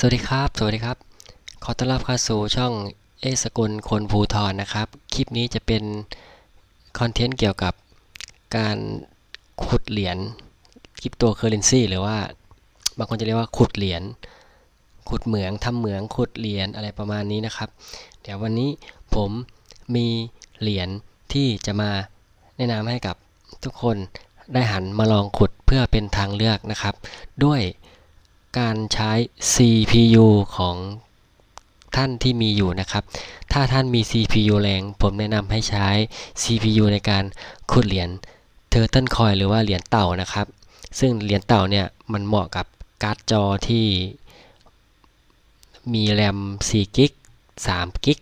สวัสดีครับ สวัสดีครับ ขอต้อนรับเข้าสู่ช่องเอสกุลคนภูทรนะครับ คลิปนี้จะเป็นคอนเทนต์เกี่ยวกับการขุดเหรียญคริปโตเคอเรนซีหรือว่าบางคนจะเรียกว่าขุดเหรียญ ขุดเหมืองทำเหมือง ขุดเหรียญอะไรประมาณนี้นะครับ เดี๋ยววันนี้ผมมีเหรียญที่จะมาแนะนำให้กับทุกคนได้หันมาลองขุดเพื่อเป็นทางเลือกนะครับ ด้วย การใช้ CPU ของท่านที่มีอยู่นะครับ ถ้าท่านมี CPU แรง ผมแนะนำให้ใช้ CPU ในการขุดเหรียญ Turtle Coin หรือว่าเหรียญเต่านะครับ ซึ่งเหรียญเต่าเนี่ยมันเหมาะกับการ์ดจอที่มีแรม4กิก3กิก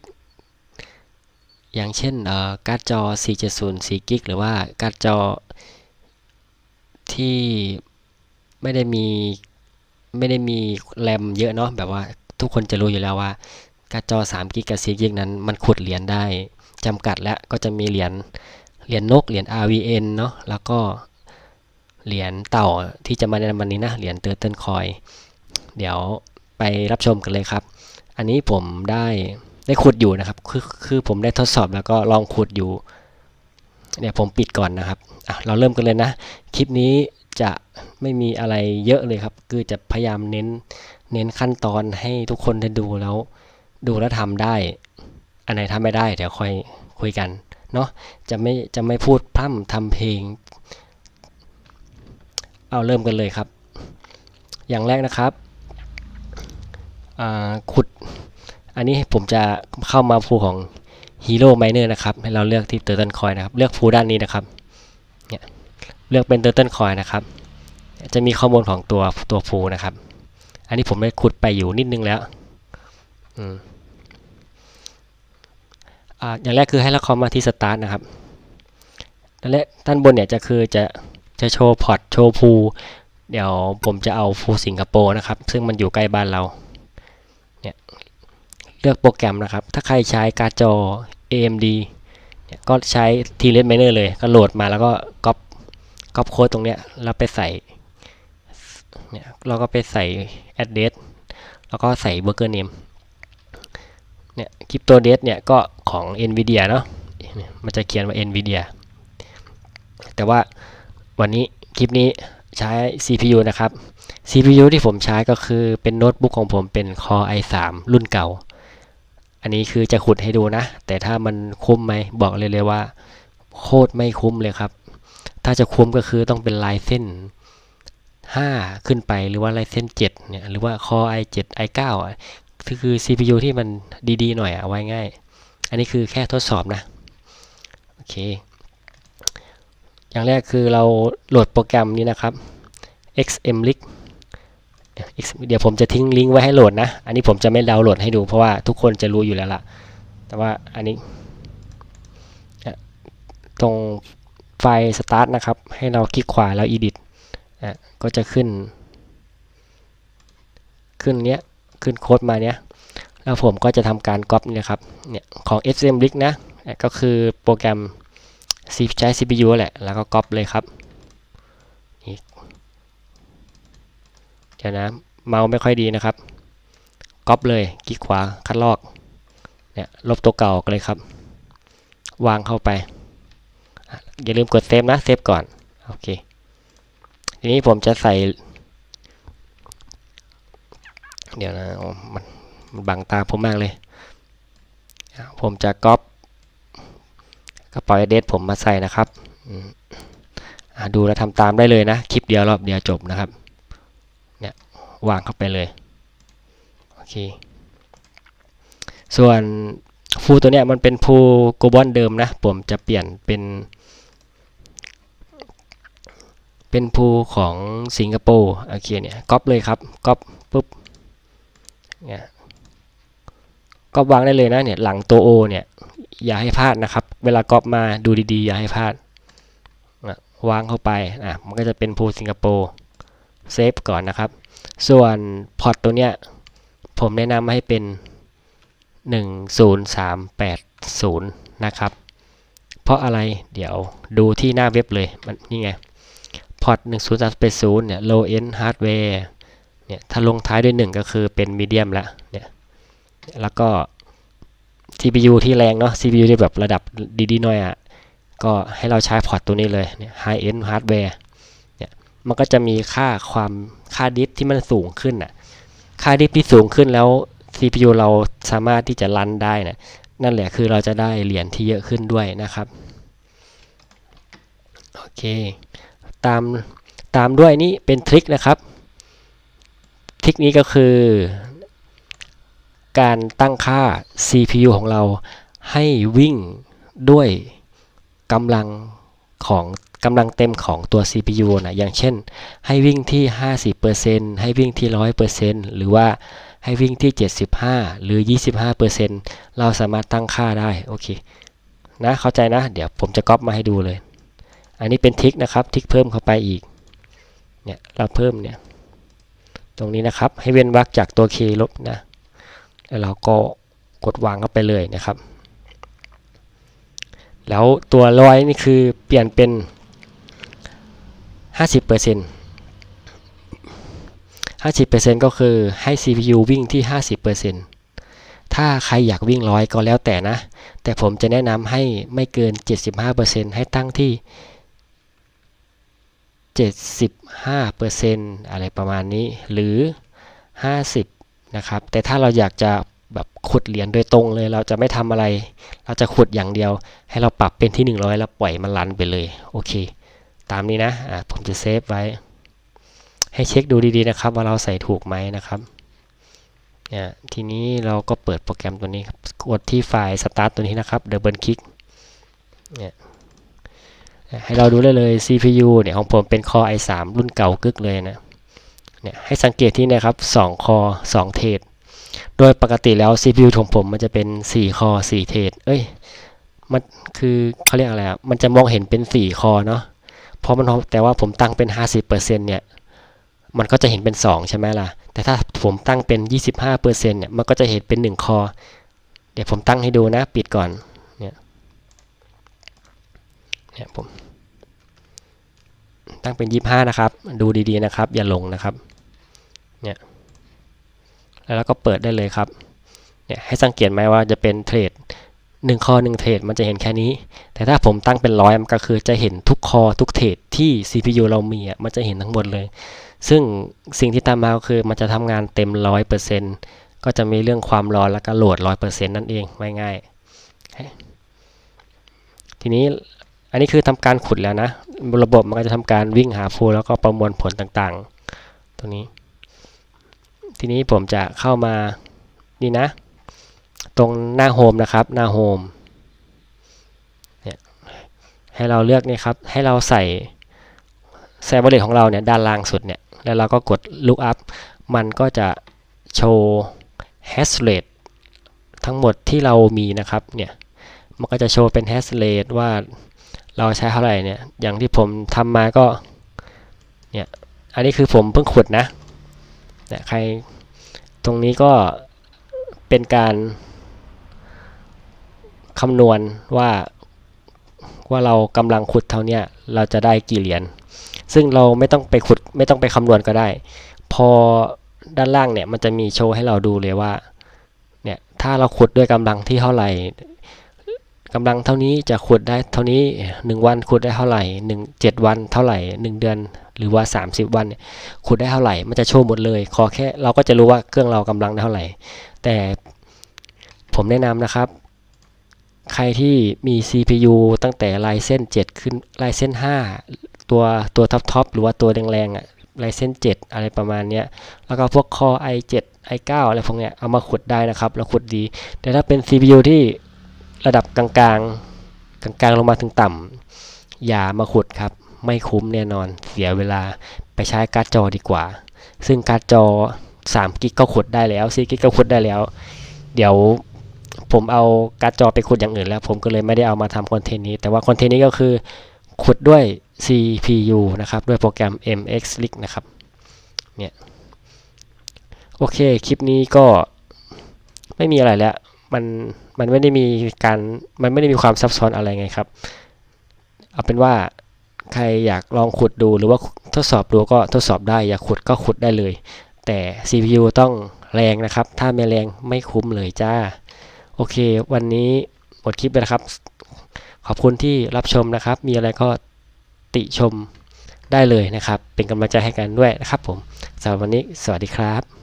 อย่างเช่นการ์ดจอ 470 4กิกหรือว่าการ์ดจอที่ไม่ได้มี ไม่ได้มีแรมเยอะเนาะแบบว่าทุกคนจะรู้อยู่แล้วว่าการ์ดจอ3กิกกับ4กิกนั้นมันขุดเหรียญได้จำกัดและก็จะมีเหรียญเหรียญนกเหรียญ RVN เนาะแล้วก็เหรียญเต่าที่จะมาในวันนี้นะเหรียญเตอร์เติลคอยเดี๋ยวไปรับชมกันเลยครับ อันนี้ผมได้ได้ขุดอยู่นะครับคือคือผมได้ทดสอบแล้วก็ลองขุดอยู่เนี่ยผมปิดก่อนนะครับอะเราเริ่มกันเลยนะ คลิปนี้ จะไม่มีอะไรเยอะเลยครับ คือจะพยายามเน้นเน้นขั้นตอนให้ทุกคนได้ดูแล้ว ดูแล้วทำได้ อันไหนทำไม่ได้ เดี๋ยวค่อยคุยกันเนาะจะไม่จะไม่พูดพร่ำทำเพลง เอาเริ่มกันเลยครับ อย่างแรกนะครับขุดอันนี้ผมจะเข้ามาภูของ Hero Miner นะครับ ให้เราเลือกที่ Turtle Coin นะครับ เลือกภูด้านนี้นะครับเนี่ย เลือกเป็น Turtle Coin นะครับ จะมีข้อมูลของตัวตัวภูนะครับ อันนี้ผมได้ขุดไปอยู่นิดนึงแล้วอืมอ่าอย่างแรกคือให้เราเข้ามาที่ Start นะครับนั่นแหละด้านบนเนี่ยจะคือจะจะโชว์พอร์ตโชว์ภูเดี๋ยวผมจะเอาภูสิงคโปร์นะครับ ซึ่งมันอยู่ใกล้บ้านเราเนี่ยเลือกโปรแกรมนะครับ ถ้าใครใช้การ์ดจอ AMD เนี่ยก็ใช้ T-Red Miner เลยก็โหลดมาแล้วก็ก๊อป ก๊อปโค้ดตรงเนี้ยแล้วไปใส่เนี่ยเราก็ไปใส่ address แล้วก็ใส่ worker name เนี่ย crypto date เนี่ยก็ของ Nvidia เนาะเนี่ยมันจะเขียนว่า Nvidia แต่ว่าวันนี้คลิปนี้ใช้ CPU นะครับ CPU ที่ผมใช้ก็คือเป็นโน้ตบุ๊กของผมเป็น Core i3 รุ่นเก่า อันนี้คือจะขุดให้ดูนะ แต่ถ้ามันคุ้มไหมบอกเลยเลยว่า โคตรไม่คุ้มเลยครับ ถ้าจะคุ้มก็คือต้องเป็นลายเส้น 5 ขึ้นไปหรือว่าลายเส้น 7 เนี่ย หรือว่า Core i7 i9 อะคือ CPU ที่มันดีๆ หน่อยอะเอาไว้ง่าย อันนี้คือแค่ทดสอบนะ โอเค อย่างแรกคือเราโหลดโปรแกรมนี้นะครับ XMLink เดี๋ยวผมจะทิ้งลิงก์ไว้ให้โหลดนะ อันนี้ผมจะไม่ดาวน์โหลดให้ดูเพราะว่าทุกคนจะรู้อยู่แล้วล่ะ แต่ว่าอันนี้ ตรง ฟล์ start นะครับ ให้เราคลิกขวาแล้ว edit อะก็จะขึ้น ขึ้นเนี้ยขึ้นโค้ดมาเนี้ยแล้วผมก็จะทำการก๊อปเนี่ยครับเนี่ยของ SMLink นะก็คือโปรแกรมใช้ CPU แหละ แล้วก็ก๊อปเลยครับเดี๋ยวนะเมาส์ไม่ค่อยดีนะครับก๊อปเลยคลิกขวาคัดลอกเนี่ยลบตัวเก่ากันเลยครับ วางเข้าไป อย่าลืมกดเซฟนะเซฟก่อนโอเคทีนี้ผมจะใส่ เดี๋ยวนะมันมันบังตาผมมากเลย ผมจะก๊อปกระเป๋าเดสผมมาใส่นะครับดูแล้วทำตามได้เลยนะ คลิปเดียวรอบเดียวจบนะครับ เนี่ยวางเข้าไปเลย โอเค ส่วนฟูตัวเนี้ยมันเป็นฟูโกบอลเดิมนะ ผมจะเปลี่ยนเป็น เป็นภูของสิงคโปร์โอเคเนี่ยก๊อปเลยครับก๊อปปุ๊บเนี่ยก๊อปวางได้เลยนะเนี่ยหลังตัว O เนี่ยอย่าให้พลาดนะครับ เวลาก๊อปมาดูดีๆ อย่าให้พลาดวางเข้าไปอะมันก็จะเป็นภูสิงคโปร์เซฟก่อนนะครับ ส่วนพอร์ตตัวเนี้ยผมแนะนำให้เป็น 10380 นะครับ เพราะอะไรเดี๋ยวดูที่หน้าเว็บเลยมันนี่ไง พอร์ต10380เนี่ย low end hardware เนี่ย ถ้าลงท้ายด้วย 1 ก็คือเป็นมีเดียมละเนี่ย แล้วก็ CPU ที่แรงเนาะ CPU ที่แบบระดับดีๆหน่อยอะ่ะ ก็ให้เราใช้พอร์ตตัวนี้เลยเนี่ย High End Hardware เนี่ย มันก็จะมีค่าความค่าดิฟที่มันสูงขึ้นอะ ค่าดิฟที่สูงขึ้นแล้ว CPU เราสามารถที่จะรันได้นะนั่นแหละคือเราจะได้เหรียญที่เยอะขึ้นด้วยนะครับ โอเค ตามตามด้วยนี่เป็นทริคนะครับทริคนี้ก็คือ การตั้งค่า CPU ของเราให้วิ่งด้วยกำลังของกำลังเต็มของตัว CPU นะอย่างเช่น ให้วิ่งที่ 50%ให้วิ่งที่ 100%หรือว่าให้วิ่งที่ 75 หรือ 25%เราสามารถตั้งค่าได้ โอเค นะ เข้าใจนะ เดี๋ยวผมจะก๊อปมาให้ดูเลย อันนี้เป็นทิกนะครับ ทิกเพิ่มเข้าไปอีก เนี่ยเราเพิ่มเนี่ย ตรงนี้นะครับ ให้เว้นวรรคจากตัว k ลบนะ แล้วเราก็กดวางเข้าไปเลยนะครับ แล้วตัวร้อยนี่คือเปลี่ยนเป็น 50% 50%ก็คือให้ CPU วิ่งที่ 50%ถ้าใครอยากวิ่งร้อยก็แล้วแต่นะ แต่ผมจะแนะนำให้ไม่เกิน 75%ให้ตั้งที่ 75%อะไรประมาณนี้หรือ 50 นะครับ แต่ถ้าเราอยากจะแบบขุดเหรียญโดยตรงเลย เราจะไม่ทำอะไร เราจะขุดอย่างเดียว ให้เราปรับเป็นที่ 100 แล้วปล่อยมันรันไปเลย โอเค ตามนี้นะะผมจะเซฟไว้ ให้เช็คดูดีๆนะครับ ว่าเราใส่ถูกไหมนะครับเนี่ยทีนี้เราก็เปิดโปรแกรมตัวนี้ครับ กดที่ไฟล์ Start ตัวนี้นะครับดับเบิลคลิกเนี่ย ให้เราดูได้เลย CPU เนี่ยของผมเป็น Core i3 รุ่นเก่ากึกเลยนะเนี่ยให้สังเกตที่นะครับ 2 Core 2 เทรดโดยปกติแล้ว CPU ของผมมันจะเป็น 4 Core 4 เทรดเอ้ยมันคือเขาเรียกอะไรอะมันจะมองเห็นเป็น 4 คอเนาะเพราะมันแต่ว่าผมตั้งเป็น 50%เนี่ย มันก็จะเห็นเป็น 2 ใช่ไหมล่ะ แต่ถ้าผมตั้งเป็น 25%เนี่ย มันก็จะเห็นเป็น 1 คอ เดี๋ยวผมตั้งให้ดูนะ ปิดก่อน เนี่ยผมตั้งเป็น 25 นะครับ ดูดีๆนะครับ อย่าหลงนะครับ เนี่ยแล้วเราก็เปิดได้เลยครับ เนี่ยให้สังเกตไหมว่าจะเป็นเทรด1คอ1เทรดมันจะเห็นแค่นี้ แต่ถ้าผมตั้งเป็นร้อยมันก็คือจะเห็นทุกคอทุกเทรดที่ CPU เรามีอะมันจะเห็นทั้งหมดเลย ซึ่งสิ่งที่ตามมาก็คือมันจะทำงานเต็มร้อยเปอร์เซ็นก็จะมีเรื่องความร้อนแล้วก็โหลดร้อยเปอร์เซ็นนั่นเองไม่ง่ายทีนี้ อันนี้คือทำการขุดแล้วนะ ระบบมันก็จะทำการวิ่งหาฟูแล้วก็ประมวลผลต่างๆ ตรงนี้ ทีนี้ผมจะเข้ามานี่นะ ตรงหน้าโฮมนะครับ หน้าโฮมเนี่ยให้เราเลือกนี่ครับ ให้เราใส่แซมเบอร์ของเราเนี่ยด้านล่างสุดเนี่ย แล้วเราก็กด look up มันก็จะโชว์ hash rate ทั้งหมดที่เรามีนะครับ เนี่ย มันก็จะโชว์เป็น hash rate ว่า เราใช้เท่าไหร่เนี่ย อย่างที่ผมทำมาก็ เนี่ย อันนี้คือผมเพิ่งขุดนะเนี่ยใคร ตรงนี้ก็เป็นการคำนวณว่าว่าเรากำลังขุดเท่านี้เราจะได้กี่เหรียญ ซึ่งเราไม่ต้องไปขุดไม่ต้องไปคำนวณก็ได้ พอด้านล่างเนี่ยมันจะมีโชว์ให้เราดูเลยว่า เนี่ยถ้าเราขุดด้วยกำลังที่เท่าไหร่ กำลังเท่านี้จะขุดได้เท่านี้ 1 วันขุดได้เท่าไหร่1 7 วันเท่าไหร่ 1 เดือนหรือว่า 30 วันขุดได้เท่าไหร่มันจะโชว์หมดเลย ขอแค่เราก็จะรู้ว่าเครื่องเรากำลังได้เท่าไหร่ แต่ผมแนะนำนะครับ ใครที่มี CPU ตั้งแต่ลายเส้น7 ขึ้นลายเส้น5ตัวตัวท็อปทอปหรือว่าตัวแรงๆอะลายเส้น7 อะไรประมาณเนี้ยแล้วก็พวก Core i7 i9 อะไรพวกเนี้ยเอามาขุดได้นะครับ แล้วขุดดี แต่ถ้าเป็น CPU ที่ ระดับกลางๆ กลางๆ ลงมาถึงต่ำอย่ามาขุดครับ ไม่คุ้มแน่นอนเสียเวลาไปใช้การ์ดจอดีกว่า ซึ่งการ์ดจอ3กิกก็ขุดได้แล้ว4กิกก็ขุดได้แล้ว เดี๋ยวผมเอาการ์ดจอไปขุดอย่างอื่นแล้ว ผมก็เลยไม่ได้เอามาทำคอนเทนต์นี้ แต่ว่าคอนเทนต์นี้ก็คือขุดด้วย CPU นะครับ ด้วยโปรแกรม MX Link นะครับ เนี่ย โอเค คลิปนี้ก็ไม่มีอะไรแล้ว มันมันไม่ได้มีการมันไม่ได้มีความซับซ้อนอะไรไงครับ เอาเป็นว่าใครอยากลองขุดดูหรือว่าทดสอบดูก็ทดสอบได้ อยากขุดก็ขุดได้เลย แต่ CPU ต้องแรงนะครับ ถ้าไม่แรงไม่คุ้มเลยจ้า โอเค วันนี้หมดคลิปไปแล้วครับ ขอบคุณที่รับชมนะครับ มีอะไรก็ติชมได้เลยนะครับ เป็นกำลังใจให้กันด้วยนะครับผมสำหรับวันนี้สวัสดีครับ